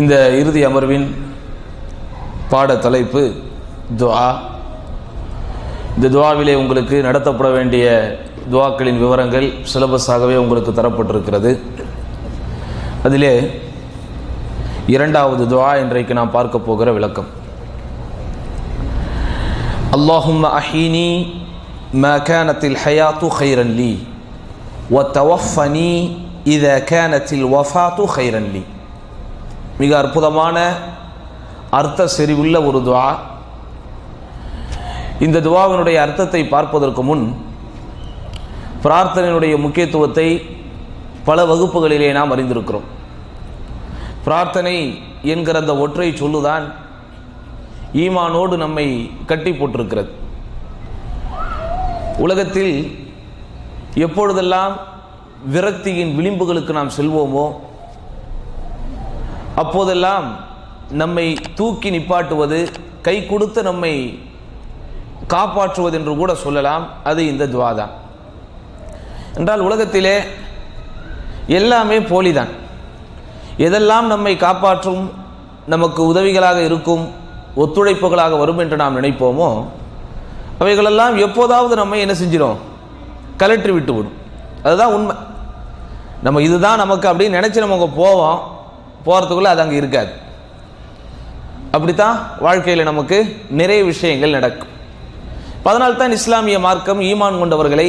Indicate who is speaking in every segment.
Speaker 1: இந்த இறுதி அமர்வின் பாட தலைப்பு துவா. இந்த துவாவிலே உங்களுக்கு நடத்தப்பட வேண்டிய துவாக்களின் விவரங்கள் சிலபஸாகவே உங்களுக்கு தரப்பட்டிருக்கிறது. அதிலே இரண்டாவது துவா இன்றைக்கு நாம் பார்க்க போகிற விளக்கம். அல்லாஹும் அஹீனி மகானத்தில் ஹயாத்து ஹைரன்லி ஒ தவஃபனி இத கேனத்தில் ஒஃபாத்து ஹைரன்லி மிக அற்புதமான அர்த்த செறிவுள்ள ஒரு துவா. இந்த துவாவினுடைய அர்த்தத்தை பார்ப்பதற்கு முன் பிரார்த்தனையினுடைய முக்கியத்துவத்தை பல வகுப்புகளிலே நாம் அறிந்திருக்கிறோம். பிரார்த்தனை என்கிற அந்த ஒற்றை சொல்லுதான் ஈமானோடு நம்மை கட்டி போட்டிருக்கிறது. உலகத்தில் எப்பொழுதெல்லாம் விரக்தியின் விளிம்புகளுக்கு நாம் செல்வோமோ அப்போதெல்லாம் நம்மை தூக்கி நிப்பாட்டுவது கை கொடுத்து நம்மை காப்பாற்றுவது என்று கூட சொல்லலாம். அது இந்த துவாதான் என்றால் உலகத்திலே எல்லாமே போலிதான். எதெல்லாம் நம்மை காப்பாற்றும் நமக்கு உதவிகளாக இருக்கும் ஒத்துழைப்புகளாக வரும் என்று நாம் நினைப்போமோ அவைகளெல்லாம் எப்போதாவது நம்ம என்ன செஞ்சிடும் கலற்றி விட்டு விடும் அதுதான் உண்மை. நம்ம இதுதான் நமக்கு அப்படின்னு நினச்சி நம்ம அங்கே போவோம். போகிறதுக்குள்ளே அது அங்கே இருக்காது. அப்படித்தான் வாழ்க்கையில் நமக்கு நிறைய விஷயங்கள் நடக்கும். அதனால் தான் இஸ்லாமிய மார்க்கம் ஈமான் கொண்டவர்களை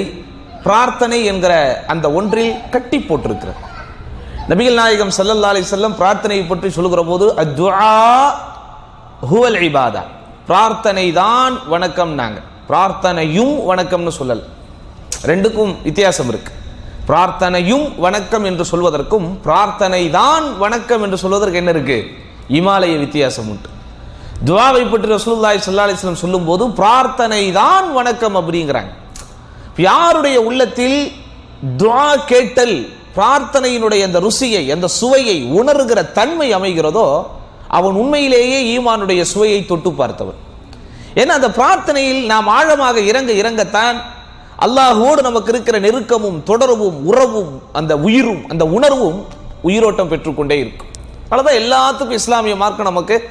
Speaker 1: பிரார்த்தனை என்கிற அந்த ஒன்றில் கட்டி போட்டிருக்கிறார் நபிகள் நாயகம் சல்லல்லா அலி செல்லம் பிரார்த்தனையை பற்றி சொல்லுகிற போது அத்வா ஹுவல் இபாதா. பிரார்த்தனை தான் வணக்கம் நாங்கள் பிரார்த்தனையும் வணக்கம்னு சொல்லல். ரெண்டுக்கும் வித்தியாசம் இருக்குது பிரார்த்தனையும் வணக்கம் என்று சொல்வதற்கும் பிரார்த்தனை தான் வணக்கம் என்று சொல்வதற்கு என்ன இருக்கு? இமாலய வித்தியாசம் உண்டு. துவாவை பற்றி ரசூல்லாய் ஸல்லல்லாஹு அலைஹி வஸல்லம் சொல்லும்போது பிரார்த்தனை தான் வணக்கம் அப்படிங்கிறாங்க. யாருடைய உள்ளத்தில் துவா கேட்டல் பிரார்த்தனையினுடைய அந்த ருசியை அந்த சுவையை உணர்கிற தன்மை அமைகிறதோ அவன் உண்மையிலேயே ஈமானுடைய சுவையை தொட்டு பார்த்தவன். ஏன்னா அந்த பிரார்த்தனையில் நாம் ஆழமாக இறங்க இறங்கத்தான் அல்லாஹோடு நமக்கு இருக்கிற நெருக்கமும் தொடர்பும் உறவும் அந்த உயிரும் அந்த உணர்வும் உயிரோட்டம் பெற்றுக்கொண்டே இருக்கும். அதான் எல்லாத்துக்கும் இஸ்லாமிய மார்க்கம் நமக்கு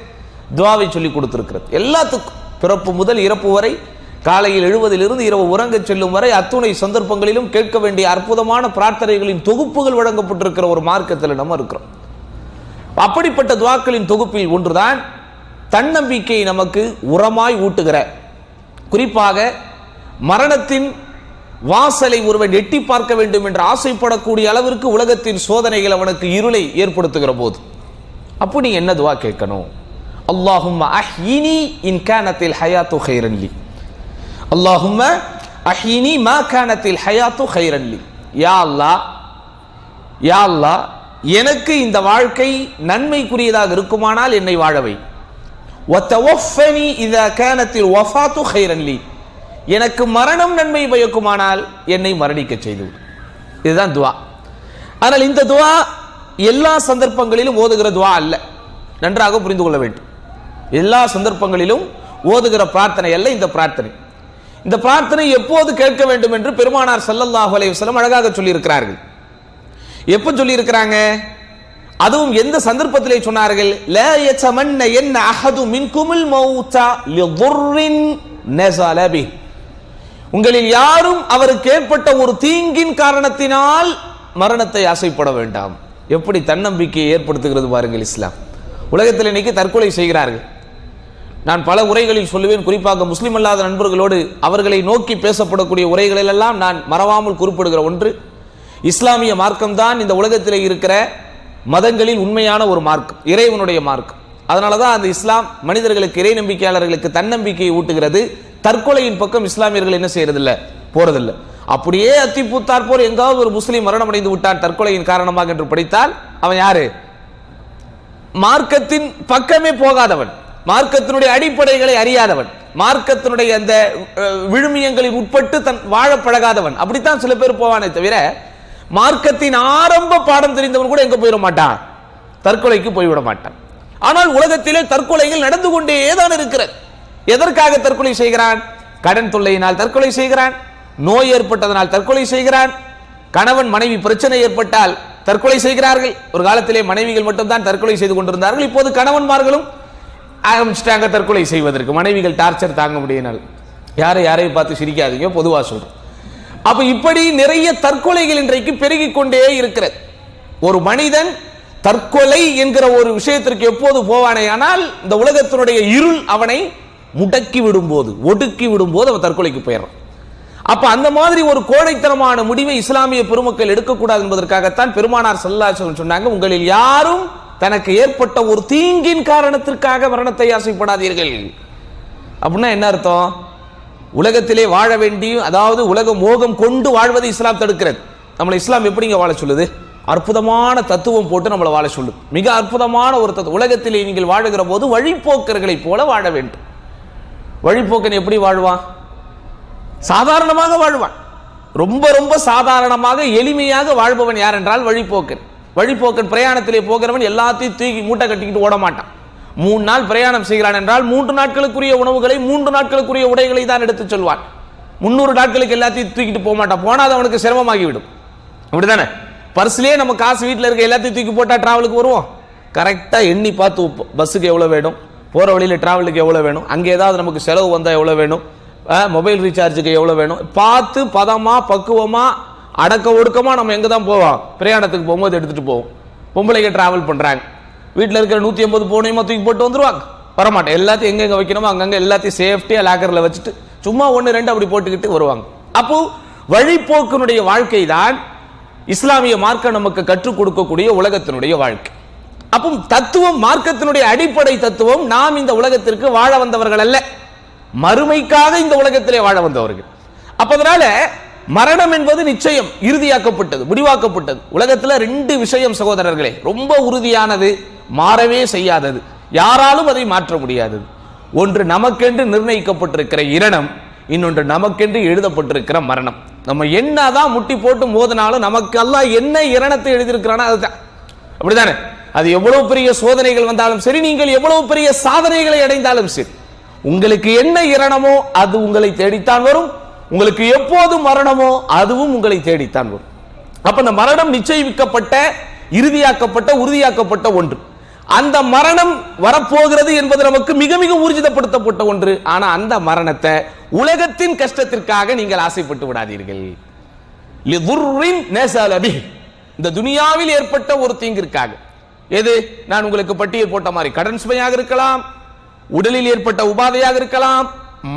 Speaker 1: துவாவை சொல்லி கொடுத்துருக்கிறது. எல்லாத்துக்கும். பிறப்பு முதல் இறப்பு வரை காலையில் எழுவதிலிருந்து இரவு உறங்கச் செல்லும் வரை அத்துணை சந்தர்ப்பங்களிலும் கேட்க வேண்டிய அற்புதமான பிரார்த்தனைகளின் தொகுப்புகள் வழங்கப்பட்டிருக்கிற ஒரு மார்க்கத்தில் நம்ம இருக்கிறோம். அப்படிப்பட்ட துவாக்களின் தொகுப்பில் ஒன்றுதான் தன்னம்பிக்கையை நமக்கு உரமாய் ஊட்டுகிற. குறிப்பாக மரணத்தின் வாசலை ஒருவன் எட்டி பார்க்க வேண்டும் என்று ஆசைப்படக்கூடிய அளவிற்கு உலகத்தின் சோதனைகள் அவனுக்கு இருளை ஏற்படுத்துகிற போது. அப்போ நீ என்ன துவா கேட்கணும்? அல்லாஹும் அஹினி இன் கேனத்தில் ஹயாத்து ஹைரன்லி அல்லாஹும் அஹினி மா கானத்தில் ஹயாத்து ஹைரன்லி யா அல்லா யா அல்லா எனக்கு இந்த வாழ்க்கை நன்மைக்குரியதாக இருக்குமானால் என்னை வாழவை ஒத்த ஒஃபனி இத கேனத்தில் ஒஃபாத்து ஹைரன்லி எனக்கு மரணம் நன்மை பயக்குமானால் என்னை மரணிக்க செய்து இதுதான் துவா. ஆனால் இந்த துவா எல்லா சந்தர்ப்பங்களிலும் ஓதுகிற துவா அல்ல. நன்றாக புரிந்து கொள்ள வேண்டும். எல்லா சந்தர்ப்பங்களிலும் ஓதுகிற பிரார்த்தனை அல்ல இந்த பிரார்த்தனை. இந்த பிரார்த்தனை எப்போது கேட்க வேண்டும் என்று பெருமானார் சல்லல்லாஹு அலைவசலம் அழகாக சொல்லியிருக்கிறார்கள். எப்போ சொல்லியிருக்கிறாங்க? அதுவும் எந்த சந்தர்ப்பத்திலே சொன்னார்கள்? லா யதமன்ன என்ன அஹது மின்குமுல் மௌத்தா லிதுர்ரின் நஸல உங்களில் யாரும் அவருக்கு ஏற்பட்ட ஒரு தீங்கின் காரணத்தினால் மரணத்தை ஆசைப்பட வேண்டாம். எப்படி தன்னம்பிக்கையை ஏற்படுத்துகிறது பாருங்கள் இஸ்லாம். உலகத்தில் இன்னைக்கு தற்கொலை செய்கிறார்கள். நான் பல உரைகளில் சொல்லுவேன் குறிப்பாக முஸ்லீம் அல்லாத நண்பர்களோடு அவர்களை நோக்கி பேசப்படக்கூடிய உரைகளிலெல்லாம் நான் மறவாமல் குறிப்பிடுகிற ஒன்று. இஸ்லாமிய மார்க்கம்தான் இந்த உலகத்தில் இருக்கிற மதங்களில் உண்மையான ஒரு மார்க்கம் இறைவனுடைய மார்க்கம். அதனால தான் அந்த இஸ்லாம் மனிதர்களுக்கு இறை நம்பிக்கையாளர்களுக்கு தன்னம்பிக்கையை ஊட்டுகிறது. தற்கொலையின் பக்கம் இஸ்லாமியர்கள் என்ன செய்யறதில்ல? போறதில்ல. அப்படியே அத்திப்பூத்தார் போர் எங்காவது ஒரு முஸ்லீம் மரணம் அடைந்து விட்டான் தற்கொலையின் காரணமாக என்று படித்தால் அவன் யாரு? மார்க்கத்தின் பக்கமே போகாதவன். மார்க்கத்தினுடைய அடிப்படைகளை அறியாதவன். மார்க்கத்தினுடைய அந்த அஹ், விழுமியங்களில் உட்பட்டு தன் வாழ பழகாதவன். அப்படித்தான் சில பேர் போவானே தவிர மார்க்கத்தின் ஆரம்ப பாடம் தெரிந்தவன் கூட எங்க போயிட மாட்டான்? தற்கொலைக்கு போய்விட மாட்டான். ஆனால் உலகத்திலே தற்கொலைகள் நடந்து கொண்டே தான் இருக்கிறது. எதற்காக தற்கொலை செய்கிறான்? கடன் தொல்லையினால் தற்கொலை செய்கிறான். நோய் ஏற்பட்டதனால் தற்கொலை செய்கிறான். கணவன் மனைவி பிரச்சனை ஏற்பட்டால் தற்கொலை செய்கிறார்கள். ஒரு காலத்திலே மனைவிகள் மட்டும்தான் தற்கொலை செய்து கொண்டிருந்தார்கள். இப்போது கணவன்மார்களும் ஆரம்பிச்சிட்டாங்க தற்கொலை செய்வதற்கு. மனைவிகள் டார்ச்சர் தாங்க முடியினால். யாரை யாரையும் பார்த்து சிரிக்காதீங்க. பொதுவாக சொல்றேன். அப்ப இப்படி நிறைய தற்கொலைகள் இன்றைக்கு பெருகிக் கொண்டே இருக்கிறது. ஒரு மனிதன் தற்கொலை என்கிற ஒரு விஷயத்திற்கு எப்போது போவானே ஆனால் இந்த உலகத்தினுடைய இருள் அவனை முடக்கி விடும்போது ஒடுக்கி விடும்போது அவன் தற்கொலைக்கு போயிடுறான். அப்ப அந்த மாதிரி ஒரு கோழைத்தனமான முடிவை இஸ்லாமிய பெருமக்கள் எடுக்கக்கூடாது என்பதற்காகத்தான் பெருமானார் செல்லாசன் சொன்னாங்க உங்களில் யாரும் தனக்கு ஏற்பட்ட ஒரு தீங்கின் காரணத்திற்காக மரணத்தை ஆசைப்படாதீர்கள். அப்படின்னா என்ன அர்த்தம்? உலகத்திலே வாழ வேண்டியும் அதாவது உலக மோகம் கொண்டு வாழ்வதை இஸ்லாம் தடுக்கிறது. நம்மளை இஸ்லாம் எப்படிங்க வாழ சொல்லுது? அற்புதமான தத்துவம் போட்டு நம்மளை வாழ சொல்லும். மிக அற்புதமான ஒரு தத்துவம். உலகத்திலே நீங்கள் வாழுகிற போது வழிப்போக்கர்களைப் போல வாழ வேண்டும். வழிப்போக்கன் எப்படி வாழ்வான்? சாதாரணமாக வாழ்வான். ரொம்ப ரொம்ப சாதாரணமாக எளிமையாக வாழ்பவன் யார் என்றால் வழிப்போக்கன். வழிப்போக்கன் பிரயாணத்திலே போகிறவன் எல்லாத்தையும் தூக்கி மூட்டை கட்டிக்கிட்டு ஓட மாட்டான் மூணு நாள் பிரயாணம் செய்கிறான் என்றால் மூன்று நாட்களுக்குரிய உணவுகளை மூன்று நாட்களுக்குரிய உடைகளை தான் எடுத்துச் சொல்வான். முன்னூறு நாட்களுக்கு எல்லாத்தையும் தூக்கிட்டு போக மாட்டான் போனால் அது அவனுக்கு சிரமமாகிவிடும். அப்படிதானே பர்ஸ்லேயே நம்ம காசு வீட்டில் இருக்க எல்லாத்தையும் தூக்கி போட்டால் ட்ராவலுக்கு வருவோம். கரெக்டாக எண்ணி பார்த்து பஸ்ஸுக்கு எவ்வளோ வேணும்? போகிற வழியில் ட்ராவலுக்கு எவ்வளோ வேணும்? அங்கே ஏதாவது நமக்கு செலவு வந்தால் எவ்வளோ வேணும்? மொபைல் ரீசார்ஜுக்கு எவ்வளோ வேணும்? பார்த்து பதமாக பக்குவமாக அடக்க ஒடுக்கமாக நம்ம எங்கே தான் போவோம்? பிரயாணத்துக்கு போகும்போது எடுத்துகிட்டு போவோம். பொம்பளைங்க ட்ராவல் பண்ணுறாங்க வீட்டில் இருக்கிற நூற்றி ஐம்பது போனையுமா தூக்கி போட்டு வந்துருவாங்க. வரமாட்டேன். எல்லாத்தையும் எங்கெங்கே வைக்கணுமோ அங்கங்கே எல்லாத்தையும் சேஃப்டியாக லாக்கரில் வச்சுட்டு சும்மா ஒன்று ரெண்டு அப்படி போட்டுக்கிட்டு வருவாங்க. அப்போது வழிப்போக்கனுடைய வாழ்க்கை தான் இஸ்லாமிய மார்க்கம் நமக்கு கற்றுக் கொடுக்கக்கூடிய உலகத்தினுடைய வாழ்க்கை. அப்போ தத்துவம் மார்க்கத்தினுடைய அடிப்படை தத்துவம் நாம் இந்த உலகத்திற்கு வாழ வந்தவர்கள் அல்ல. மறுமைக்காக இந்த உலகத்திலே வாழ வந்தவர்கள். அப்ப அதனால மரணம் என்பது நிச்சயம் இறுதியாக்கப்பட்டது முடிவாக்கப்பட்டது. உலகத்துல ரெண்டு விஷயம் சகோதரர்களே ரொம்ப உறுதியானது மாறவே செய்யாதது. யாராலும் அதை மாற்ற முடியாதது. ஒன்று நமக்கென்று நிர்ணயிக்கப்பட்டிருக்கிற இரணம் இன்னொன்று நமக்கென்று எழுதப்பட்டிருக்கிற மரணம். நம்ம என்னதான் முட்டி போட்டு மோதினாலும் நமக்கு என்ன இரணத்தை எழுதியிருக்கிறானோ அதுதான். அப்படிதானே? அது எவ்வளவு பெரிய சோதனைகள் வந்தாலும் சரி நீங்கள் எவ்வளவு பெரிய சாதனைகளை அடைந்தாலும் சரி உங்களுக்கு என்ன இரணமோ அது உங்களை தேடித்தான் வரும். உங்களுக்கு எப்போது மரணமோ அதுவும் உங்களை தேடித்தான் வரும். அப்ப அந்த மரணம் நிச்சயிக்கப்பட்ட இறுதியாக்கப்பட்ட உறுதியாக்கப்பட்ட ஒன்று. அந்த மரணம் வரப்போகிறது என்பது நமக்கு மிக மிக ஊர்ஜிதப்படுத்தப்பட்ட ஒன்று. ஆனா அந்த மரணத்தை உலகத்தின் கஷ்டத்திற்காக நீங்கள் ஆசைப்பட்டு விடாதீர்கள். இந்த துனியாவில் ஏற்பட்ட ஒரு தீங்கிற்காக. எது? நான் உங்களுக்கு பட்டியல் போட்ட மாதிரி கடன் சுமையாக இருக்கலாம் உடலில் ஏற்பட்ட உபாதையாக இருக்கலாம்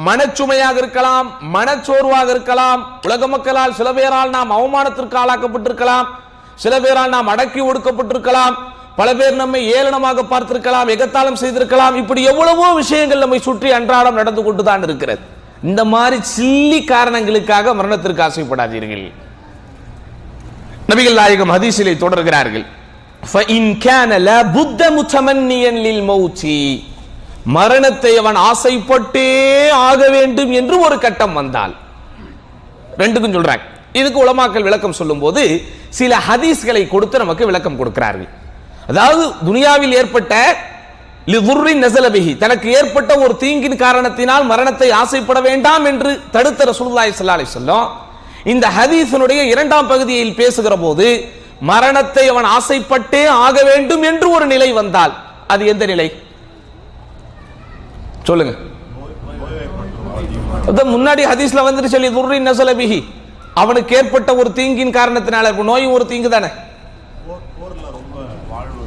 Speaker 1: மனச்சுமையாக இருக்கலாம் மனச்சோர்வாக இருக்கலாம். உலக மக்களால் சில பேரால் நாம் அவமானத்திற்கு ஆளாக்கப்பட்டிருக்கலாம் சில பேரால் நாம் அடக்கி ஒடுக்கப்பட்டிருக்கலாம். பல பேர் நம்மை ஏளனமாக பார்த்திருக்கலாம் எகத்தாளம் செய்திருக்கலாம். இப்படி எவ்வளவோ விஷயங்கள் நம்மை சுற்றி அன்றாடம் நடந்து கொண்டு தான் இருக்கிறது. இந்த மாதிரி சில்லி காரணங்களுக்காக மரணத்திற்கு ஆசைப்படாதீர்கள். நபிகள் நாயகம் ஹதீசிலை தொடர்கிறார்கள். மரணத்தை அவன் ஆசைப்பட்டே ஆக வேண்டும் என்று ஒரு கட்டம் வந்தால். ரெண்டுக்கும் சொல்றாங்க. இதுக்கு உலமாக்கல் விளக்கம் சொல்லும் போது சில ஹதீஸ்களை கொடுத்து நமக்கு விளக்கம் கொடுக்கிறார்கள். அதாவது துனியாவில் ஏற்பட்ட நெசலபிகி தனக்கு ஏற்பட்ட ஒரு தீங்கின் காரணத்தினால் மரணத்தை ஆசைப்பட வேண்டாம் என்று தடுத்த ரசூல்லாய் சல்லாலை சொல்லும் இந்த ஹதீசனுடைய இரண்டாம் பகுதியில் பேசுகிற போது மரணத்தை அவன் ஆசைப்பட்டே ஆக வேண்டும் என்று ஒரு நிலை வந்தால் அது எந்த நிலை? சொல்லுங்க. முன்னாடி ஹதீஸ்ல வந்துட்டு சொல்லி துர்ரி நசலபிஹி. அவனுக்கு ஏற்பட்ட ஒரு தீங்கின் காரணத்தினால நோய் ஒரு தீங்கு தானே
Speaker 2: போர்ல ரொம்ப வாழ்வு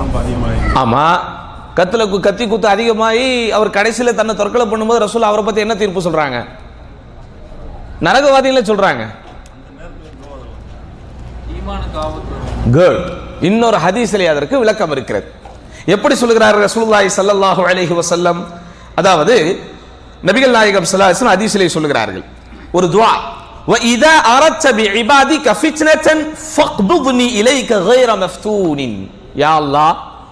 Speaker 2: கத்தி குத்துலாம் ரொம்ப அதிகமாகி
Speaker 1: ஆமா கத்துல கு- கத்தி குத்து அதிகமாகி அவர் கடைசியில தன்னை தற்கொலை பண்ணும்போது ரசூல் அவரை பத்தி என்ன தீர்ப்பு சொல்றாங்க நரகவாதிகள சொல்றாங்க குட் இன்னொரு ஹதீஸிலே அதற்கு விளக்கம் இருக்கிறது எப்படி சொல்கிறார் ரசூலுல்லாஹி ஸல்லல்லாஹு அலைஹி வஸல்லம் அதாவது நபிகள் நாயகம் ஸல்லல்லாஹு அலைஹி வஸல்லம் ஹதீஸிலே சொல்கிறார்கள் ஒரு துஆ وَإِذَا أَرَدْتَ بِعِبَادِكَ فِتْنَةً فَاقْبِضْنِي إِلَيْكَ غَيْرَ مَفْتُونٍ யா அல்லா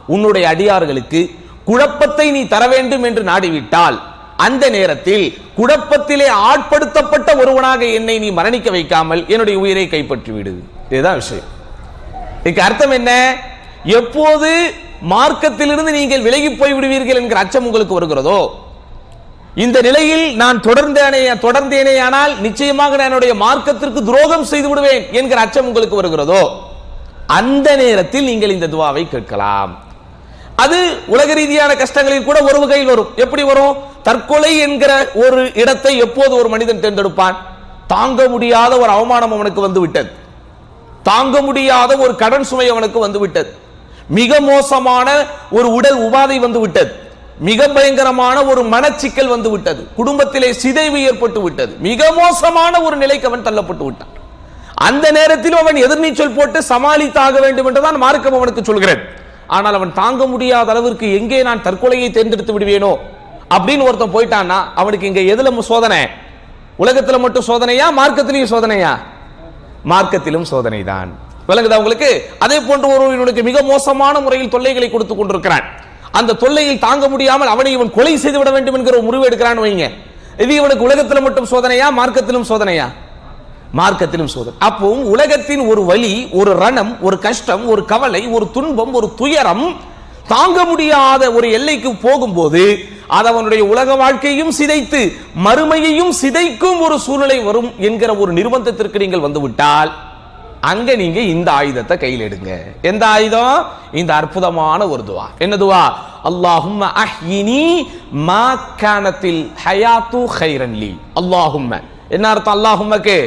Speaker 1: உன்னுடைய அடியார்களுக்கு குழப்பத்தை நீ தர வேண்டும் என்று நாடிவிட்டால் அந்த நேரத்தில் குழப்பத்திலே ஆட்படுத்தப்பட்ட ஒருவனாக என்னை நீ மரணிக்க வைக்காமல் என்னுடைய உயிரை கைப்பற்றி விடு இதுதான் விஷயம். இதுக்கு அர்த்தம் என்ன? எப்போது மார்க்கத்திலிருந்து நீங்கள் விலகி போய் விடுவீர்கள் என்கிற அச்சம் உங்களுக்கு வருகிறதோ இந்த நிலையில் நான் தொடர்ந்தேனே தொடர்ந்தேனேயானால் நிச்சயமாக நான் என்னுடைய மார்க்கத்திற்கு துரோகம் செய்து விடுவேன் என்கிற அச்சம் உங்களுக்கு வருகிறதோ அந்த நேரத்தில் நீங்கள் இந்த துவாவை கேட்கலாம். அது உலக ரீதியான கஷ்டங்களில் கூட ஒரு வகையில் வரும். எப்படி வரும்? தற்கொலை என்கிற ஒரு இடத்தை எப்போது ஒரு மனிதன் தேர்ந்தெடுப்பான்? தாங்க முடியாத ஒரு அவமானம் அவனுக்கு வந்து விட்டது தாங்க முடியாத ஒரு கடன் சுமை அவனுக்கு வந்து விட்டது மிக மோசமான ஒரு உடல் உபாதை வந்து விட்டது மிக பயங்கரமான ஒரு மனச்சிக்கல் வந்து விட்டது குடும்பத்திலே சிதைவு ஏற்பட்டு விட்டது மிக மோசமான ஒரு நிலைக்கு அவன் தள்ளப்பட்டு விட்டான் அந்த நேரத்தில் அவன் எதிர்நீச்சல் போட்டு சமாளித்தாக வேண்டும் என்றுதான் மார்க்கம் அவனுக்கு சொல்கிறது. ஆனால் அவன் தாங்க முடியாத அளவிற்கு எங்கே நான் தற்கொலையை தேர்ந்தெடுத்து விடுவேனோ? அப்படின்னு ஒருத்தன் போயிட்டான்னா அவனுக்கு இங்க எதுல சோதனை? உலகத்துல மட்டும் சோதனையா? மார்க்கத்திலையும் சோதனையா? மார்க்கத்திலும் சோதனை தான் விளங்குதா உங்களுக்கு? அதே போன்று ஒருவனுக்கு மிக மோசமான முறையில் தொல்லைகளை கொடுத்து கொண்டிருக்கிறான். அந்த தொல்லையில் தாங்க முடியாமல் அவனை இவன் கொலை செய்து விட வேண்டும் என்கிற ஒரு முடிவு எடுக்கிறான் வைங்க. இது இவனுக்கு உலகத்துல மட்டும் சோதனையா? மார்க்கத்திலும் சோதனையா? மார்க்கத்திலும் சோதனை. அப்போ உலகத்தின் ஒரு வழி ஒரு ரணம் ஒரு கஷ்டம் ஒரு கவலை ஒரு துன்பம் ஒரு துயரம் தாங்க முடியாத ஒரு எல்லைக்கு போகும்போது அது அவனுடைய உலக வாழ்க்கையும் சிதைத்து மறுமையையும் சிதைக்கும் ஒரு சூழ்நிலை வரும் என்கிற ஒரு நிர்பந்தத்திற்கு நீங்கள் வந்துவிட்டால் அங்க நீங்க இந்த ஆயுதத்தை கையில் எடுங்க. எந்த ஆயுதம்? இந்த அற்புதமான ஒரு துவா. என்ன துவா? அல்லாஹும்ம அஹ்யினி மா கானத்தில் ஹயாத்து ஹைரன்லி அல்லாஹும் என்ன அர்த்தம் அல்லாஹும்மக்கு?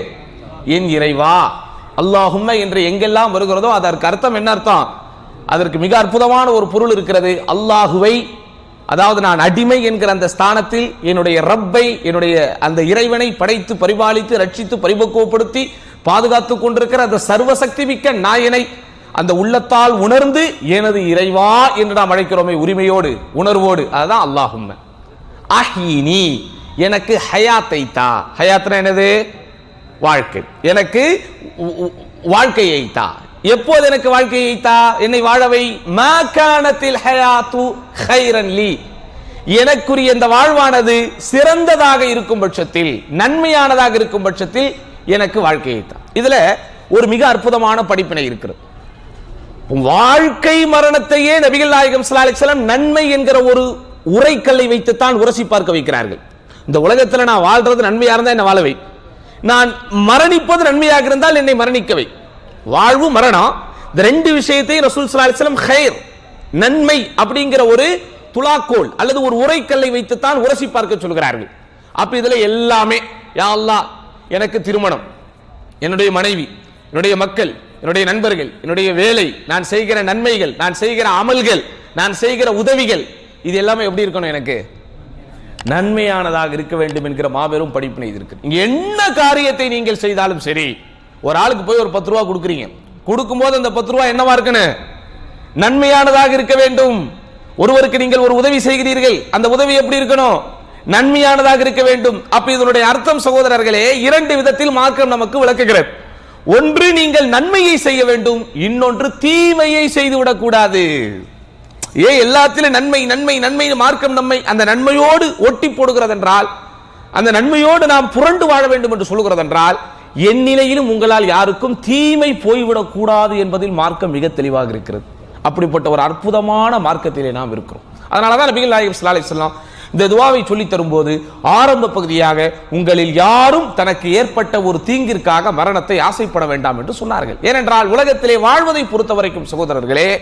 Speaker 1: என் இறைவா அல்லாஹும்ம என்று எங்கெல்லாம் வருகிறதோ அதற்கு அர்த்தம் என்ன அர்த்தம்? அதற்கு மிக அற்புதமான ஒரு பொருள் இருக்கிறது அல்லாஹுவை. அதாவது நான் அடிமை என்கிற அந்த ஸ்தானத்தில் என்னுடைய ரப்பை என்னுடைய அந்த இறைவனை படைத்து பரிபாலித்து ரட்சித்து பரிபக்குவப்படுத்தி பாதுகாத்துக் கொண்டிருக்கிற அந்த சர்வசக்தி மிக்க நாயனை அந்த உள்ளத்தால் உணர்ந்து எனது இறைவா என்று நாம் அழைக்கிறோமே உரிமையோடு உணர்வோடு. அதுதான் அல்லாஹும்ம. அஹீனி எனக்கு ஹயாத்தை தா ஹயாத்னா என்னது? வாழ்க்கை. எனக்கு வாழ்க்கையை தா எப்போது எனக்கு வாழ்க்கையை தா என்னை வாழவை? மாகாணத்தில் ஹயாத்து ஹைரன் லீ. எனக்குரிய இந்த வாழ்வானது சிறந்ததாக இருக்கும் பட்சத்தில் நன்மையானதாக இருக்கும் பட்சத்தில் எனக்கு வாழ்க்கையை தா இதுல ஒரு மிக அற்புதமான படிப்பினை இருக்கிறது. வாழ்க்கை மரணத்தையே நபிகள் நாயகம் ஸல்லல்லாஹு நன்மை என்கிற ஒரு உரைக்கல்லை வைத்துத்தான் உரசி பார்க்க வைக்கிறார்கள். இந்த உலகத்தில் நான் வாழ்றது நன்மையா இருந்தா என்ன வாழவை? நான் மரணிப்பது நன்மையாக இருந்தால் என்னை மரணிக்கவை. வாழ்வு மரணம். இந்த ரெண்டு விஷயத்தையும் ரசூல் சலாஹம் அலைஹி ஹைர் நன்மை அப்படிங்கிற ஒரு துலாக்கோல் அல்லது ஒரு உரைக்கல்லை வைத்துத்தான் உரசி பார்க்க சொல்கிறார்கள். அப்ப இதுல எல்லாமே யாழ்லா எனக்கு திருமணம் என்னுடைய மனைவி என்னுடைய மக்கள் என்னுடைய நண்பர்கள் என்னுடைய வேலை நான் செய்கிற நன்மைகள் நான் செய்கிற அமல்கள் நான் செய்கிற உதவிகள் இது எல்லாமே எப்படி இருக்கணும் எனக்கு? நன்மையானதாக இருக்க வேண்டும் என்கிற மாபெரும் படிப்பினை இது இருக்கு. என்ன காரியத்தை நீங்கள் செய்தாலும் சரி ஒரு ஆளுக்கு போய் ஒரு பத்து ரூபா கொடுக்குறீங்க. கொடுக்கும்போது அந்த பத்து ரூபா என்னவா இருக்கணும்? நன்மையானதாக இருக்க வேண்டும். ஒருவருக்கு நீங்கள் ஒரு உதவி செய்கிறீர்கள். அந்த உதவி எப்படி இருக்கணும்? நன்மையானதாக இருக்க வேண்டும். அப்ப இதனுடைய அர்த்தம் சகோதரர்களே இரண்டு விதத்தில் மார்க்கம் நமக்கு விளக்குகிறது. ஒன்று நீங்கள் நன்மையை செய்ய வேண்டும். இன்னொன்று தீமையை செய்து விடக்கூடாது ஏ எல்லாத்திலும் நன்மை நன்மை நன்மை மார்க்கம் நம்மை அந்த நன்மையோடு ஒட்டி போடுகிறது என்றால் அந்த நன்மையோடு நாம் புரண்டு வாழ வேண்டும் என்று சொல்லுகிறது என்றால் என் நிலையிலும் உங்களால் யாருக்கும் தீமை போய்விடக் கூடாது என்பதில் மார்க்கம் மிக தெளிவாக இருக்கிறது. அப்படிப்பட்ட ஒரு அற்புதமான மார்க்கத்திலே நாம் இருக்கிறோம். அதனால தான் நபிகள் நாயகம் ஸல்லல்லாஹு அலைஹி இந்த துவாவை சொல்லி தரும்போது ஆரம்ப பகுதியாக உங்களில் யாரும் தனக்கு ஏற்பட்ட ஒரு தீங்கிற்காக மரணத்தை ஆசைப்பட வேண்டாம் என்று சொன்னார்கள். ஏனென்றால் உலகத்திலே வாழ்வதை பொறுத்த வரைக்கும் சகோதரர்களே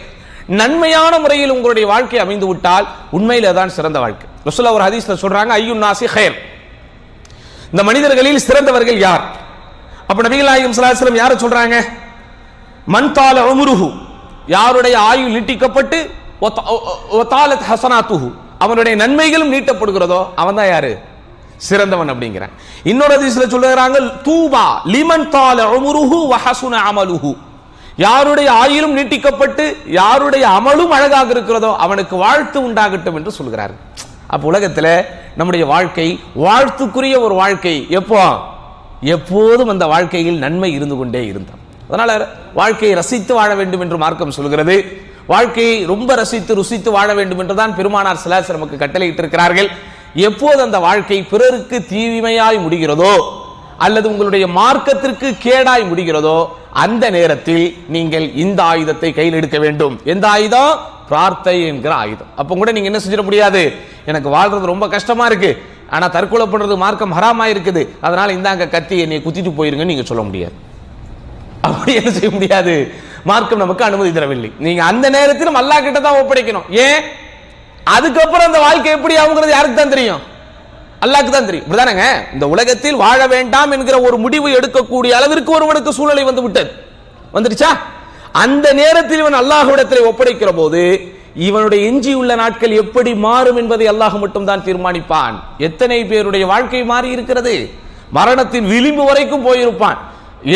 Speaker 1: நன்மையான முறையில் உங்களுடைய வாழ்க்கை அமைந்து விட்டால் உண்மையில தான் சிறந்த வாழ்க்கை. ரசூலுல்லாஹ் ஒரு ஹதீஸ்ல சொல்றாங்க ஐயுன் நாசி ஹேர் இந்த மனிதர்களில் சிறந்தவர்கள் யார்? அப்ப நபிகள் நாயகம் ஸல்லல்லாஹு யார யாரை சொல்றாங்க? மன்தால உம்ருஹு. யாருடைய ஆயுள் நீட்டிக்கப்பட்டு ஒ- ஒ- ஒத்தாலத் ஹசனாத்துஹு அவனுடைய நன்மைகளும் நீட்டப்படுகிறதோ அவன் தான் யாரு? சிறந்தவன் அப்படிங்கிறான். இன்னொரு அதிசல சொல்லுகிறாங்க தூபா லிமன் தால உமுருஹு வஹசுன அமலுஹு. யாருடைய ஆயிலும் நீட்டிக்கப்பட்டு யாருடைய அமலும் அழகாக இருக்கிறதோ அவனுக்கு வாழ்த்து உண்டாகட்டும் என்று சொல்கிறார்கள். அப்ப உலகத்தில் நம்முடைய வாழ்க்கை வாழ்த்துக்குரிய ஒரு வாழ்க்கை. எப்போ? எப்போதும் அந்த வாழ்க்கையில் நன்மை இருந்து கொண்டே இருந்தான் அதனால வாழ்க்கையை ரசித்து வாழ வேண்டும் என்று மார்க்கம் சொல்கிறது. வாழ்க்கையை ரொம்ப ரசித்து ருசித்து வாழ வேண்டும் என்றுதான் பெருமானார் சிலாஸ் நமக்கு கட்டளையிட்டு எப்போது அந்த வாழ்க்கை பிறருக்கு தீமையாய் முடிகிறதோ அல்லது உங்களுடைய மார்க்கத்திற்கு கேடாய் முடிகிறதோ அந்த நேரத்தில் நீங்கள் இந்த ஆயுதத்தை கையில் எடுக்க வேண்டும். எந்த ஆயுதம்? பிரார்த்தை என்கிற ஆயுதம். அப்போ கூட நீங்க என்ன செஞ்சிட முடியாது? எனக்கு வாழ்றது ரொம்ப கஷ்டமா இருக்கு. ஆனா தற்கொலை பண்றது மார்க்கம் ஹராமா இருக்குது. அதனால இந்தாங்க கத்தி என்னை குத்திட்டு போயிருங்கன்னு நீங்க சொல்ல முடியாது. அப்படி என்ன செய்ய முடியாது? மார்க்கம் நமக்கு அனுமதி தரவில்லை. நீங்க அந்த நேரத்திலும் அல்லாஹ் கிட்ட தான் ஒப்படைக்கணும். ஏன்? அதுக்கப்புறம் அந்த வாழ்க்கை எப்படி ஆகுங்கிறது யாருக்கு தான் தெரியும்? அல்லாக்கு தான் தெரியும். இப்படிதானங்க? இந்த உலகத்தில் வாழ வேண்டாம் என்கிற ஒரு முடிவு எடுக்கக்கூடிய அளவிற்கு ஒருவனுக்கு சூழ்நிலை வந்து விட்டது. வந்துடுச்சா? அந்த நேரத்தில் இவன் அல்லாஹ்விடத்தில் ஒப்படைக்கிற போது இவனுடைய எஞ்சியுள்ள நாட்கள் எப்படி மாறும் என்பதை அல்லாஹ் மட்டும் தான் தீர்மானிப்பான். எத்தனை பேருடைய வாழ்க்கை மாறி இருக்கிறது? மரணத்தின் விளிம்பு வரைக்கும் போயிருப்பான்.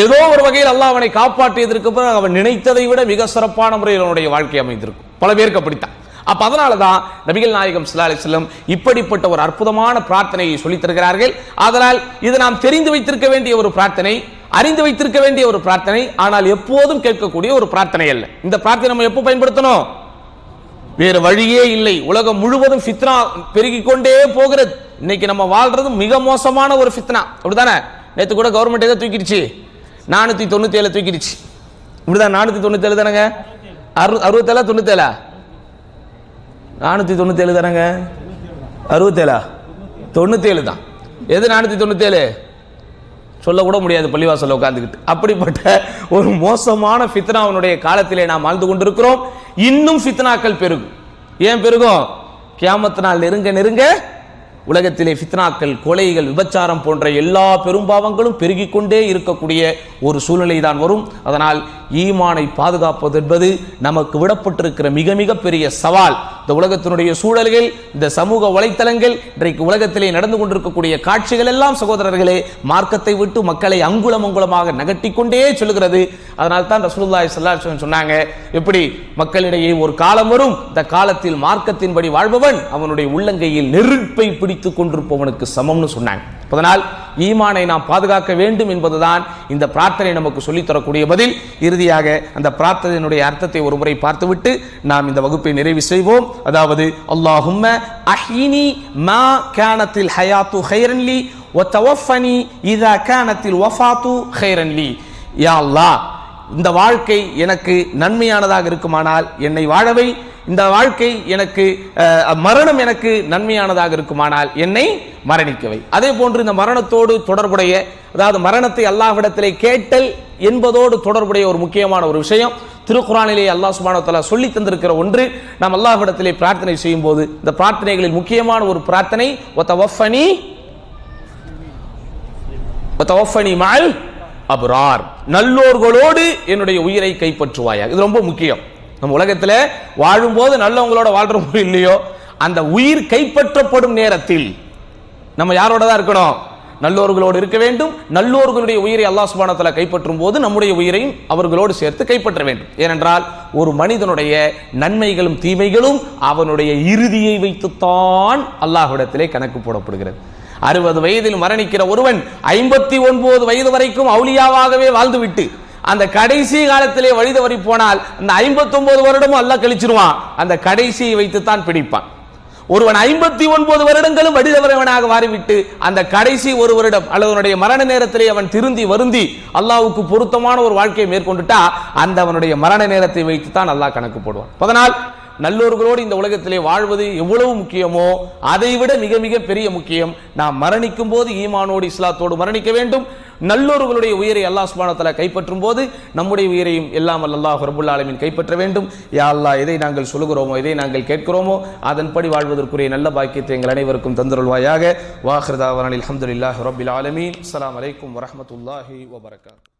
Speaker 1: ஏதோ ஒரு வகையில் அல்லாஹ் அவனை காப்பாற்றியதற்கு அப்புறம் அவன் நினைத்ததை விட மிக சிறப்பான முறையில் அவனுடைய வாழ்க்கை அமைந்திருக்கும். பல பேருக்கு அப்படித்தான். அப்ப அதனால தான் நபிகள் நாயகம் ஸல்லல்லாஹு அலைஹி இப்படிப்பட்ட ஒரு அற்புதமான பிரார்த்தனையை சொல்லித் தருகிறார்கள். அதனால் இது நாம் தெரிந்து வைத்திருக்க வேண்டிய ஒரு பிரார்த்தனை அறிந்து வைத்திருக்க வேண்டிய ஒரு பிரார்த்தனை ஆனால் எப்போதும் கேட்கக்கூடிய ஒரு பிரார்த்தனை அல்ல. இந்த பிரார்த்தனை நம்ம எப்போ பயன்படுத்தணும்? வேறு வழியே இல்லை. உலகம் முழுவதும் ஃபித்னா பெருகி கொண்டே போகிறது. இன்னைக்கு நம்ம வாழ்றது மிக மோசமான ஒரு ஃபித்னா. அப்படிதானே நேற்று கூட கவர்மெண்ட் எதை தூக்கிடுச்சு? நானூற்றி தொண்ணூற்றி ஏழு தூக்கிடுச்சு. இப்படிதான் நானூத்தி தொண்ணூற்றி ஏழு தானேங்க? அறு அறுபத்தேழா தொண்ணூற்றேழா நானூற்றி தொண்ணூத்தி ஏழு அறுபத்தேழா? தொண்ணூத்தேழு தான். எது நானூத்தி தொண்ணூத்தேழு? சொல்லக்கூட முடியாது பள்ளிவாசல்ல உட்காந்துக்கிட்டு அப்படிப்பட்ட ஒரு மோசமான ஃபித்னாவனுடைய காலத்திலே நாம் வாழ்ந்து கொண்டிருக்கிறோம். இன்னும் ஃபித்னாக்கள் பெருகும். ஏன் பெருகும்? கியாமத்து நாள் நெருங்க நெருங்க உலகத்திலே ஃபித்னாக்கள் கொலைகள் விபச்சாரம் போன்ற எல்லா பெரும்பாவங்களும் பெருகிக் கொண்டே இருக்கக்கூடிய ஒரு சூழ்நிலை தான் வரும். அதனால் ஈமானை பாதுகாப்பது என்பது நமக்கு விடப்பட்டிருக்கிற மிக மிக பெரிய சவால். இந்த உலகத்தினுடைய சூழல்கள் இந்த சமூக வலைத்தளங்கள் இன்றைக்கு உலகத்திலே நடந்து கொண்டிருக்கக்கூடிய காட்சிகள் எல்லாம் சகோதரர்களே மார்க்கத்தை விட்டு மக்களை அங்குலம் அங்குலமாக நகட்டி கொண்டே சொல்லுகிறது. அதனால் தான் ரசூலுல்லாஹி ஸல்லல்லாஹு சொன்னாங்க எப்படி மக்களிடையே ஒரு காலம் வரும்? இந்த காலத்தில் மார்க்கத்தின்படி வாழ்பவன் அவனுடைய உள்ளங்கையில் நெருப்பை பிடி பிடித்து கொண்டிருப்பவனுக்கு சமம்னு சொன்னாங்க. அதனால் ஈமானை நாம் பாதுகாக்க வேண்டும் என்பதுதான் இந்த பிரார்த்தனை நமக்கு சொல்லித் தரக்கூடிய பதில். இறுதியாக அந்த பிரார்த்தனையினுடைய அர்த்தத்தை ஒரு முறை பார்த்துவிட்டு நாம் இந்த வகுப்பை நிறைவு செய்வோம். அதாவது அல்லாஹும்ம அஹினி மா கானத்தில் ஹயாத்து ஹைரன்லி ஒத்தவஃபனி இதா கேனத்தில் ஒஃபாத்து ஹைரன்லி யா அல்லா இந்த வாழ்க்கை எனக்கு நன்மையானதாக இருக்குமானால் என்னை வாழவை இந்த வாழ்க்கை எனக்கு மரணம் எனக்கு நன்மையானதாக இருக்குமானால் என்னை மரணிக்கவை அதே போன்று இந்த மரணத்தோடு தொடர்புடைய அதாவது மரணத்தை அல்லாஹ்விடத்திலே கேட்டல் என்பதோடு தொடர்புடைய ஒரு முக்கியமான ஒரு விஷயம். திருக்குறானிலே அல்லாஹ் சுப்ஹானஹு சொல்லி தந்திருக்கிற ஒன்று நாம் அல்லாஹ்விடத்திலே பிரார்த்தனை செய்யும் போது இந்த பிரார்த்தனைகளில் முக்கியமான ஒரு பிரார்த்தனை ஒத்தவஃபனி ஒஃபனி மால் அபுரார். நல்லோர்களோடு என்னுடைய உயிரை கைப்பற்றுவாயா இது ரொம்ப முக்கியம். நம்ம உலகத்தில் வாழும்போது நல்லவங்களோட வாழ்றோமோ இல்லையோ அந்த உயிர் கைப்பற்றப்படும் நேரத்தில் நம்ம யாரோட தான் இருக்கணும்? நல்லோர்களோடு இருக்க வேண்டும். நல்லோர்களுடைய உயிரை அல்லாஹ் சுபானத்தில் கைப்பற்றும் போது நம்முடைய உயிரையும் அவர்களோடு சேர்த்து கைப்பற்ற வேண்டும். ஏனென்றால் ஒரு மனிதனுடைய நன்மைகளும் தீமைகளும் அவனுடைய இறுதியை வைத்துத்தான் அல்லாஹ்விடத்திலே கணக்கு போடப்படுகிறது. அறுபது வயதில் மரணிக்கிற ஒருவன் ஐம்பத்தி ஒன்பது வயது வரைக்கும் அவுளியாவாகவே வாழ்ந்துவிட்டு அந்த கடைசி காலத்திலே வழி தவறி போனால் அந்த ஐம்பத்தி ஒன்பது வருடமும் அல்லாஹ் கழிச்சிருவான். அந்த கடைசியை வைத்துத்தான் பிடிப்பான். ஒருவன் ஐம்பத்தி ஒன்பது வருடங்களும் வடிதவரவனாக மாறிவிட்டு அந்த கடைசி ஒரு வருடம் அல்லது மரண நேரத்திலே அவன் திருந்தி வருந்தி அல்லாவுக்கு பொருத்தமான ஒரு வாழ்க்கையை மேற்கொண்டுட்டா அந்த அவனுடைய மரண நேரத்தை வைத்து தான் அல்லாஹ் கணக்கு போடுவான். அதனால் நல்லோர்களோடு இந்த உலகத்திலே வாழ்வது எவ்வளவு முக்கியமோ அதை விட மிக மிக பெரிய முக்கியம் நாம் மரணிக்கும் போது ஈமானோடு இஸ்லாத்தோடு மரணிக்க வேண்டும். நல்லோர்களுடைய உயிரை அல்லாஹ் சுபானத்தில் கைப்பற்றும் போது நம்முடைய உயிரையும் எல்லாம் அல்லாஹ் ரபுல் ஆலமீன் கைப்பற்ற வேண்டும். யா அல்லாஹ் எதை நாங்கள் சொல்லுகிறோமோ எதை நாங்கள் கேட்கிறோமோ அதன்படி வாழ்வதற்குரிய நல்ல பாக்கியத்தை எங்கள் அனைவருக்கும் தந்தருள்வாயாக. வாஹிருதாவனில் அல்ஹம்துலில்லாஹி ரப்பில் ஆலமீன். அலாம் அலைக்கும் வரமத்துல்லாஹி வபரகாத்.